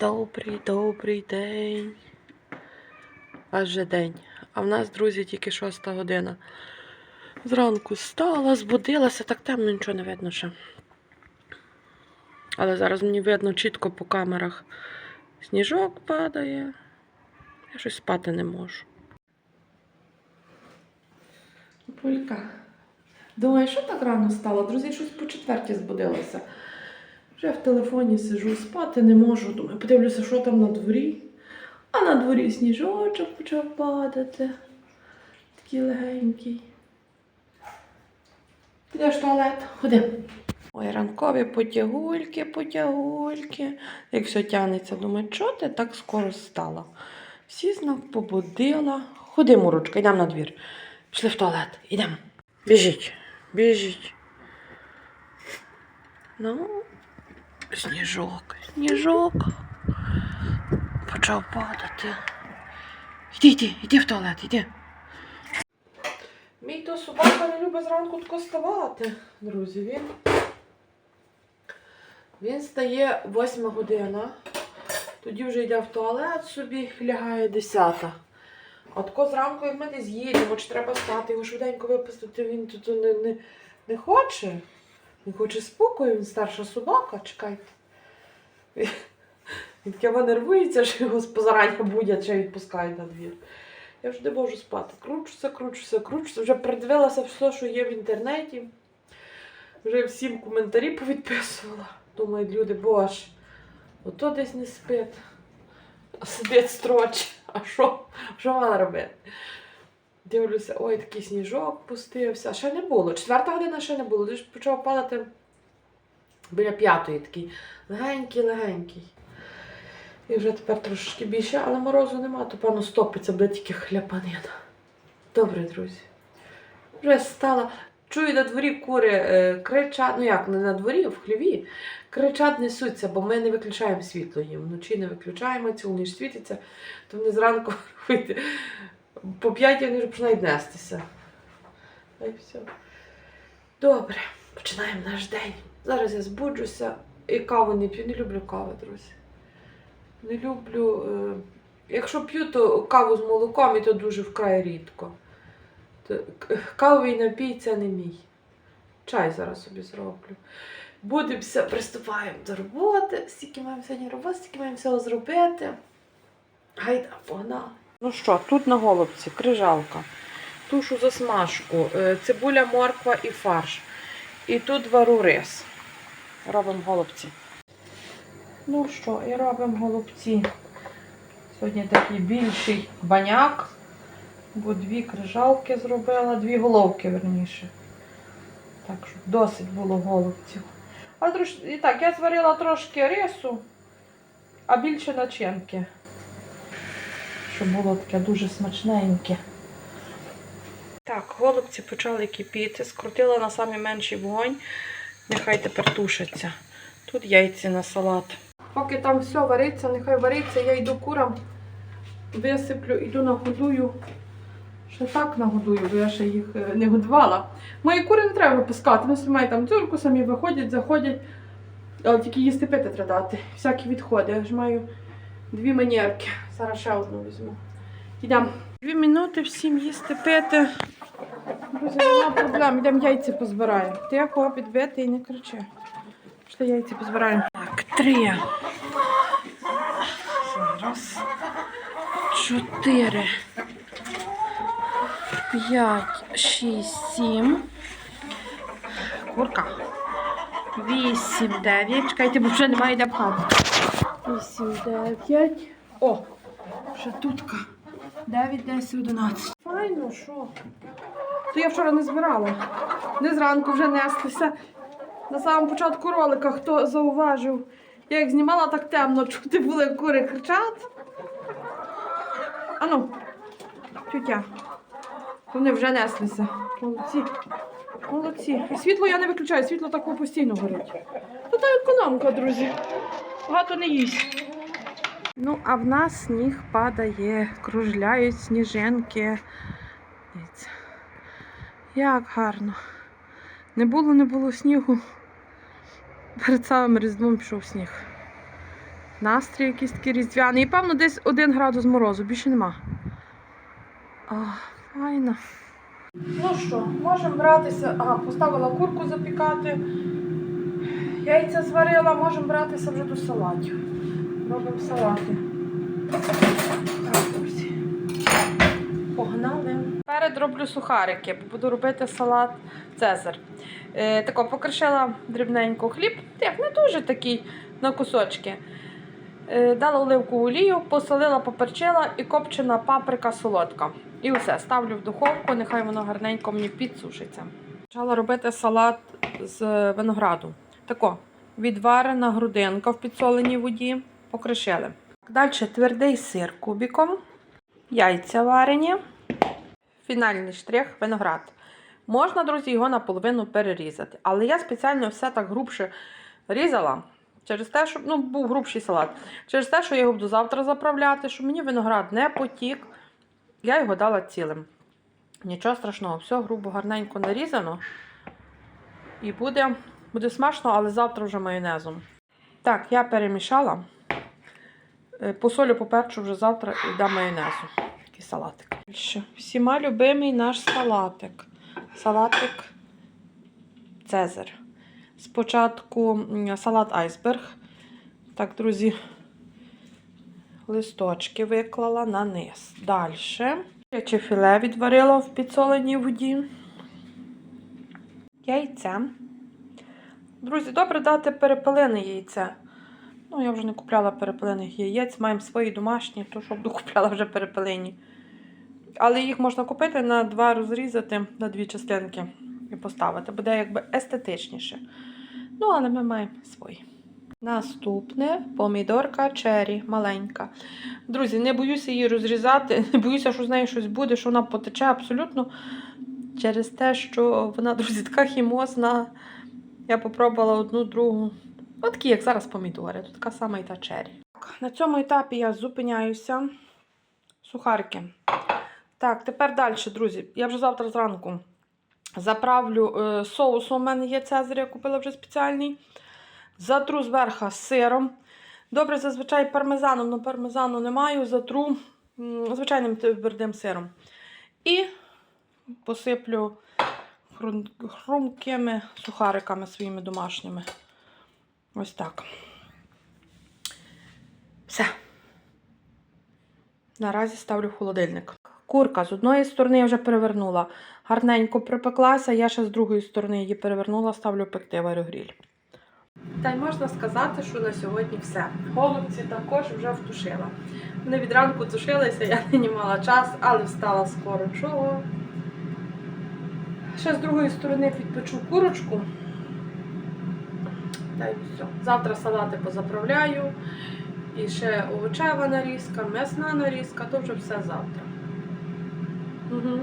Добрий, добрий день. Аж день. А в нас, друзі, тільки шоста година. Зранку встала, збудилася, так темно нічого не видно ще. Але зараз мені видно чітко по камерах. Сніжок падає. Я щось спати не можу. Пулька. Думаю, що так рано стало? Друзі, щось по четвертій збудилася. Вже в телефоні сижу, спати не можу. Думаю, подивлюся, що там на дворі. А на дворі сніжочок почав падати. Такий легенький. Підеш в туалет? Ходи. Ой, ранкові потягульки, потягульки. Як все тягнеться, думаю, чого ти так скоро стала? Всі знак побудила. Ходи, Мурочка, йдемо на двір. Пішли в туалет, йдемо. Біжіть, біжіть. Ну, сніжок, сніжок. Почав падати. Йди, йди, йди в туалет, йди. Мій то собака не любить зранку тако ставати, друзі. Він, він стає восьма година. Тоді вже йде в туалет собі, лягає десята. А тако зранку, як ми десь їдемо, чи треба стати, його швиденько випустити, він тут не, не, не хоче. Він хоче спокою, він старша собака, чекайте. Він таке нервується, що його позарання будять, що відпускають на двір. Я вже не можу спати. Кручуся, кручуся, кручуся. Вже придивилася все, що є в інтернеті. Вже всім коментарі повідписувала. Думають люди, боже, ото десь не спить, а сидить строче. А що? Що вона робить? Дивлюся, ой, такий сніжок пустився. Ще не було. Четверта година ще не було. Десь почав падати біля п'ятої такий. Легенький-легенький. І вже тепер трошки більше, але морозу нема, то певно стопиться, буде тільки хляпанина. Добре, друзі. Вже стала. Чую на дворі кури е, кричать, ну як, не на дворі, а в хліві. Кричать несуться, бо ми не виключаємо світло їм. Вночі не виключаємо, цілу ніч світиться, то вони зранку. По п'ятій вони вже починають нестися. Й все. Добре, починаємо наш день. Зараз я збуджуся і каву не п'ю. Не люблю кави, друзі. Не люблю. Е... Якщо п'ю, то каву з молоком і то дуже вкрай рідко. Кавовий напій це не мій. Чай зараз собі зроблю. Будемося, приступаємо до роботи. Стільки маємо сьогодні роботи, стільки маємо всього зробити. Гайда, погнали. Ну що, тут на голубці крижалка, тушу засмажку, е, цибуля, морква і фарш. І тут вару рис. Робимо голубці. Ну що, і робимо голубці. Сьогодні такий більший баняк, бо дві крижалки зробила, дві головки верніше. Так що досить було голубців. А і так, я зварила трошки рису, а більше начинки. Щоб було таке дуже смачненьке. Так, голубці почали кипіти, скрутила на самий менший вогонь. Нехай тепер тушаться. Тут яйці на салат. Поки там все вариться, нехай вариться, я йду курам, висиплю, йду нагодую. Ще так нагодую, бо я ще їх е, не годувала. Мої кури не треба випускати, вони мають там дзюрку, самі виходять, заходять. Але тільки їсти пити треба дати. Всякі відходи. Я ж маю дві манерки. Зараз ще одну візьму. Йдемо. Дві минути всім їсти пити. Друзі, нема проблем, йдемо яйця позбираємо. Тихо, підбити і не кричи. Пішли яйця позбираємо. Так, три. Раз. Чотири. П'ять, шість, сім. Курка. Вісім, дев'ять. Чекайте, бо вже немає де пхати. Вісім, дев'ять. О, ще тутка. Дев'ять, десять, одинадцять. Файно, що? То я вчора не збирала. Не зранку вже неслися. На самому початку ролика, хто зауважив, я як знімала так темно, чути були кури кричать. Ану, тютя. Вони вже неслися. Молодці. Молодці. І світло я не виключаю, світло так постійно горить. То та економка, друзі. Багато не їсть. Ну, а в нас сніг падає, кружляють сніжинки. Як гарно. Не було, не було снігу. Перед самим різдвом пішов сніг. Настрій якийсь такий різдвяний. І певно десь один градус морозу, більше нема. А, файно. Ну що, можемо братися. Ага, поставила курку запікати. Яйця зварила, можемо братися вже до салатів. Робимо салати. Погнали. Перед роблю сухарики, бо буду робити салат Цезар. Е, тако покришила дрібненько хліб, як не дуже такий на кусочки. Е, дала оливкову олію, посолила, поперчила і копчена паприка солодка. І все, ставлю в духовку, нехай воно гарненько мені підсушиться. Почала робити салат з винограду. Тако, відварена грудинка в підсоленій воді, покришили. Далі твердий сир кубіком, яйця варені, фінальний штрих виноград. Можна, друзі, його наполовину перерізати. Але я спеціально все так грубше різала. Через те, що ну, був грубший салат. Через те, що я його буду завтра заправляти, щоб мені виноград не потік. Я його дала цілим. Нічого страшного, все грубо, гарненько нарізано. І буде, буде смачно, але завтра вже майонезом. Так, я перемішала. Е, Посолю, поперчу вже завтра і дам майонезу. Такий салатик. Всіма любимий наш салатик. Салатик Цезар. Спочатку салат айсберг. Так, друзі, листочки виклала на низ. Далі. Яче філе відварила в підсоленій воді. Яйце. Друзі, добре дати перепелене яйце. Ну, я вже не купляла перепелених яєць, маємо свої домашні, то що буду купляла вже перепелені. Але їх можна купити на два розрізати на дві частинки і поставити. Буде якби естетичніше. Ну, але ми маємо свої. Наступне помідорка чері, маленька. Друзі, не боюся її розрізати, не боюся, що з нею щось буде, що вона потече абсолютно через те, що вона, друзі, така хімозна. Я попробувала одну, другу. От такі, як зараз помідори. Тут така сама і та чері. На цьому етапі я зупиняюся. Сухарики. Так, тепер далі, друзі. Я вже завтра зранку заправлю е, соусом. У мене є цезарь, я купила вже спеціальний. Затру зверху сиром. Добре, зазвичай пармезаном, але пармезану не маю, затру звичайним твердим сиром. І посиплю хрумкими сухариками своїми домашніми. Ось так. Все. Наразі ставлю в холодильник. Курка з одної сторони вже перевернула. Гарненько припеклася, я ще з другої сторони її перевернула, ставлю пекти в аерогріль. Та й можна сказати, що на сьогодні все. Голубці також вже втушила. Вони від ранку тушилися, я не мала час, але встала скоро. Чого? Ще з другої сторони підпечу курочку. Та й все. Завтра салати позаправляю. І ще овочева нарізка, м'ясна нарізка, то вже все завтра. Угу.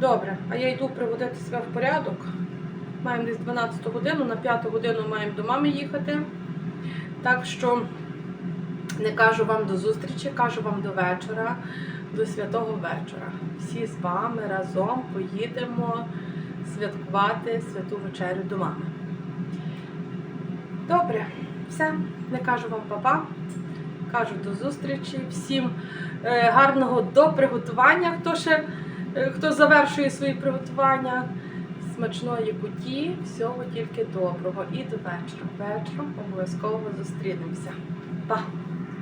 Добре, а я йду приводити себе в порядок. Маємо десь 12 годину, на 5 годину маємо до мами їхати. Так що не кажу вам до зустрічі, кажу вам до вечора, до святого вечора. Всі з вами разом поїдемо святкувати святу вечерю до мами. Добре, все, не кажу вам папа. Кажу до зустрічі. Всім е, гарного до приготування, хто ще е, хто завершує свої приготування. Смачної куті, всього тільки доброго. І до вечора. Вечором обов'язково зустрінемося. Па!